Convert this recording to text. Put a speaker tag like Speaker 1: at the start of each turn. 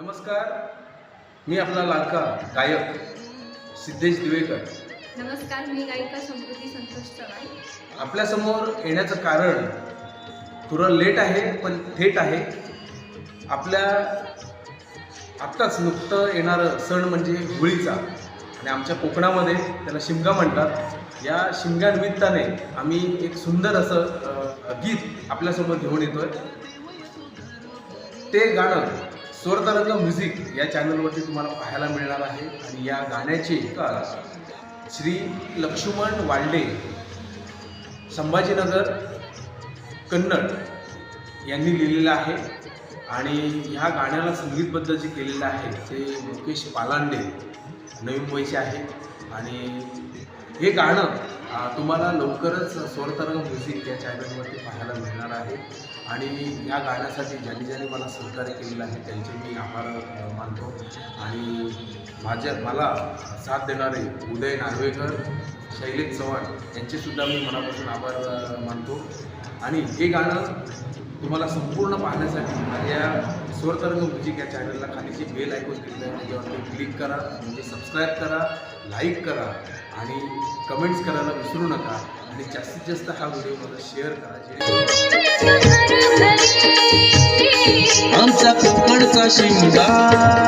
Speaker 1: नमस्कार. मी आपला लाडका गायक सिद्धेश दिवेकर.
Speaker 2: नमस्कार मी गायिका समृद्धी संतोष चव्हाण.
Speaker 1: आपल्यासमोर येण्याचं कारण थोडं लेट आहे पण थेट आहे. आपल्या आत्ताच नुकतं येणारं सण म्हणजे होळीचा. आणि आमच्या कोकणामध्ये त्याला शिमगा म्हणतात. या शिमग्यानिमित्ताने आम्ही एक सुंदर असं गीत आपल्यासमोर घेऊन येतोय. ते गाणं स्वरतरंग म्युझिक या चॅनलवरती तुम्हाला पाहायला मिळणार आहे. आणि या गाण्याचे श्री लक्ष्मण वाल्डे संभाजीनगर कन्नड यांनी लिहिलेलं आहे. आणि ह्या गाण्याला संगीतबद्ध जे केलेलं आहे ते मुकेश पालांडे नवी मुंबईचे आहे. आणि हे गाणं तुम्हाला लवकरच स्वरतरंग म्युझिक या चॅनलवरती पाहायला मिळणार आहे. आणि या गाण्यासाठी ज्यांनी ज्यांनी मला सहकार्य केलेलं आहे त्यांचे मी आभार मानतो. आणि माझ्या मला साथ देणारे उदय नार्वेकर शैलेश चव्हाण यांचेसुद्धा मी मनापासून आभार मानतो. आणि हे गाणं तुम्हाला संपूर्ण पाहण्यासाठी माझ्या स्वरतरंग म्युझिक या चॅनलला खाली जे बेल ऐकून दिलेलं आहे. त्याच्यावरती क्लिक करा म्हणजे सबस्क्राईब करा लाईक करा आणि कमेंट्स करायला विसरू नका आणि जास्तीत जास्त हा व्हिडिओ मला शेअर करा
Speaker 3: आमचा कोकणचा शिमगा